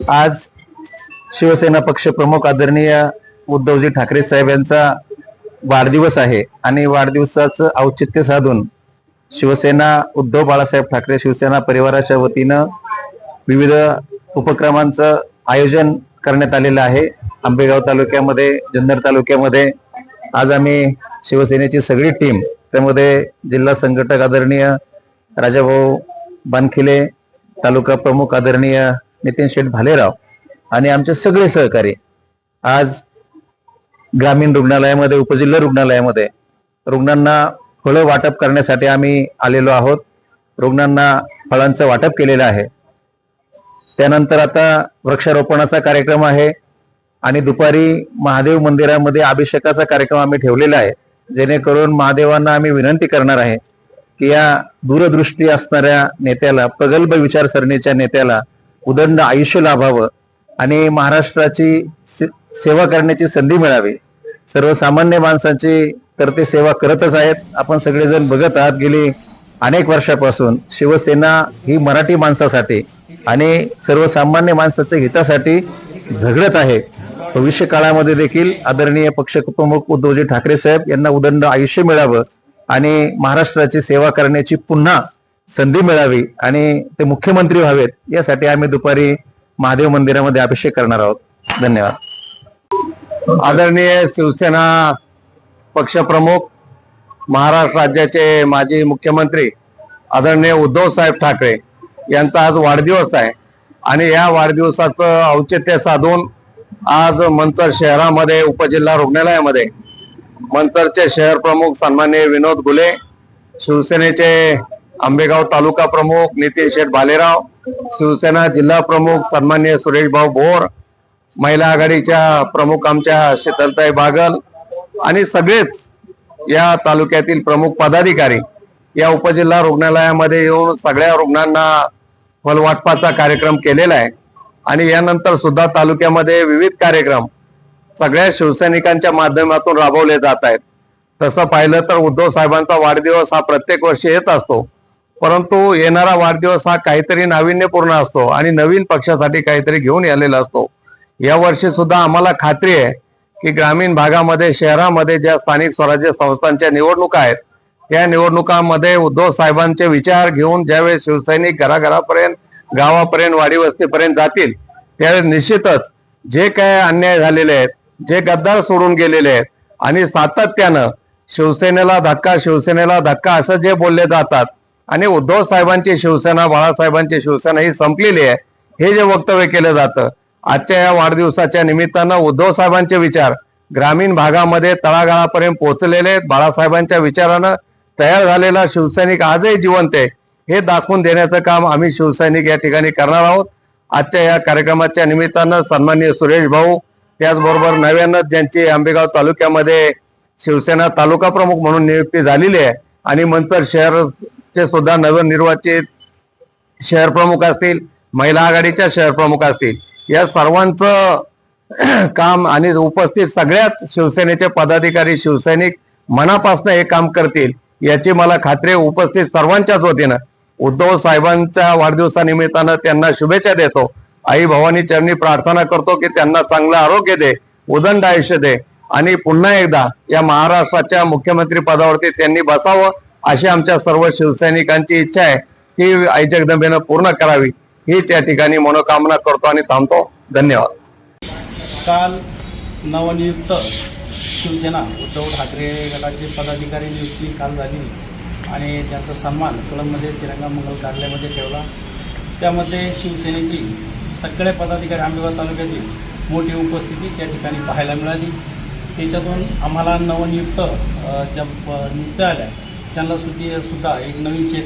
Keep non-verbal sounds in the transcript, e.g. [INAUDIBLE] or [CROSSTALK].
आज शिवसेना पक्ष प्रमुख आदरणीय उद्धवजी ठाकरे साहेब यांचा वाढदिवस आहे आणि वाढदिवसाचं औचित्य साधून शिवसेना उद्धव बाळासाहेब ठाकरे शिवसेना परिवाराच्या वतीनं विविध उपक्रमांचं आयोजन करण्यात आलेलं आहे. आंबेगाव तालुक्यामध्ये जुन्नर तालुक्यामध्ये आज आम्ही शिवसेनेची सगळी टीम त्यामध्ये जिल्हा संघटक आदरणीय राजाभाऊ बानखिले तालुका प्रमुख आदरणीय नितीन शेठ भालेराव आणि आमचे सगळे सहकारी आज ग्रामीण रुग्णालयामध्ये उपजिल्हा रुग्णालयामध्ये रुग्णांना फळं वाटप करण्यासाठी आम्ही आलेलो आहोत. रुग्णांना फळांचं वाटप केलेलं आहे. त्यानंतर आता वृक्षारोपणाचा कार्यक्रम आहे आणि दुपारी महादेव मंदिरामध्ये अभिषेकाचा कार्यक्रम आम्ही ठेवलेला आहे. जेणेकरून महादेवांना आम्ही विनंती करणार आहे की या दूरदृष्टी असणाऱ्या नेत्याला प्रगल्भ विचारसरणीच्या नेत्याला उदंड आयुष्य लाभावं आणि महाराष्ट्राची से- सेवा करण्याची संधी मिळावी. सर्वसामान्य माणसांची तर ते सेवा करतच आहेत. आपण सगळेजण बघत आहात. गेली अनेक वर्षापासून शिवसेना ही मराठी माणसासाठी आणि सर्वसामान्य माणसाच्या हितासाठी झगडत आहे. भविष्य काळामध्ये देखील आदरणीय पक्षप्रमुख उद्धवजी ठाकरे साहेब यांना उदंड आयुष्य मिळावं आणि महाराष्ट्राची सेवा करण्याची पुन्हा संधी मिळावी आणि ते मुख्यमंत्री व्हावेत यासाठी आम्ही दुपारी महादेव मंदिरामध्ये अभिषेक करणार आहोत. धन्यवाद. आदरणीय शिवसेना पक्षप्रमुख महाराष्ट्र राज्याचे माजी मुख्यमंत्री आदरणीय उद्धव साहेब ठाकरे यांचा आज वाढदिवस आहे आणि या वाढदिवसाचं औचित्य साधून आज मंचर शहरामध्ये उपजिल्हा रुग्णालयामध्ये मंचरचे शहर प्रमुख सन्माननीय विनोद गुले शिवसेनेचे आंबेगाव तालुका प्रमुख नितीन शेठ भालेराव शिवसेना जिल्हा प्रमुख सन्मान्य सुरेशभाऊ भोर महिला आघाडीच्या प्रमुख आमच्या शीतलताई बागल आणि सगळेच या तालुक्यातील प्रमुख पदाधिकारी या उपजिल्हा रुग्णालयामध्ये येऊन सगळ्या रुग्णांना फलवाटपाचा कार्यक्रम केलेला आहे. आणि यानंतर सुद्धा तालुक्यामध्ये विविध कार्यक्रम सगळ्या शिवसैनिकांच्या माध्यमातून राबवले जात आहेत. तसं पाहिलं तर उद्धव साहेबांचा वाढदिवस हा प्रत्येक वर्षी येत असतो. परंतु येणारा वाढदिवस हा काहीतरी नाविन्यपूर्ण असतो आणि नवीन पक्षासाठी काहीतरी घेऊन आलेला असतो. या वर्षी सुद्धा आम्हाला खात्री आहे की ग्रामीण भागामध्ये शहरामध्ये ज्या स्थानिक स्वराज्य संस्थांच्या निवडणुका आहेत या निवडणुकांमध्ये उद्धव साहेबांचे विचार घेऊन ज्यावेळेस शिवसैनिक घराघरापर्यंत गावापर्यंत वाडी वस्तीपर्यंत जातील त्यावेळेस निश्चितच जे काय अन्याय झालेले आहेत जे गद्दार सोडून गेलेले आहेत आणि सातत्यानं शिवसेनेला धक्का शिवसेनेला धक्का असं जे बोलले जातात आणि उद्धव साहेबांची शिवसेना बाळासाहेबांची शिवसेना ही संपलेली आहे. हे जे वक्तव्य केलं जातं आजच्या या वाढदिवसाच्या निमित्तानं उद्धव साहेबांचे विचार ग्रामीण भागामध्ये तळागाळापर्यंत पोहोचलेले आहेत बाळासाहेबांच्या विचारानं तयार झालेला शिवसैनिक आजही जिवंत आहे. हे दाखवून देण्याचं काम आम्ही शिवसैनिक या ठिकाणी करणार आहोत. आजच्या या कार्यक्रमाच्या निमित्तानं सन्माननीय सुरेश भाऊ त्याचबरोबर नव्यानं ज्यांची आंबेगाव तालुक्यामध्ये शिवसेना तालुका प्रमुख म्हणून नियुक्ती झालेली आहे. आणि मंचर ते सुद्धा नवनिर्वाचित शहर प्रमुख असतील महिला आघाडीच्या शहर प्रमुख असतील. या सर्वांचं [CLEARS THROAT] काम आणि उपस्थित सगळ्याच शिवसेनेचे पदाधिकारी शिवसैनिक मनापासून हे काम करतील याची मला खात्री उपस्थित सर्वांच्याच वतीनं उद्धव साहेबांच्या वाढदिवसानिमित्तानं त्यांना शुभेच्छा देतो. आई भवानी चरणी प्रार्थना करतो की त्यांना चांगलं आरोग्य दे उदंड आयुष्य दे. आणि पुन्हा एकदा या महाराष्ट्राच्या मुख्यमंत्री पदावरती त्यांनी बसावं. अशी आमच्या सर्व शिवसैनिकांची इच्छा आहे ती आई जगदंबेनं पूर्ण करावी. हीच या ठिकाणी मनोकामना करतो आणि थांबतो. धन्यवाद. काल नवनियुक्त शिवसेना उद्धव ठाकरे गटाचे पदाधिकारी नियुक्ती काल झाली आणि त्यांचा सन्मान कलममध्ये तिरंगा मंगल कार्यालयामध्ये ठेवला. त्यामध्ये शिवसेनेची सगळे पदाधिकारी आंबेगाव तालुक्यातील मोठी उपस्थिती त्या ठिकाणी पाहायला मिळाली. त्याच्यातून आम्हाला नवनियुक्त ज्या नियुक्त आल्या त्यांना सुद्धा सुद्धा एक नवीन चेत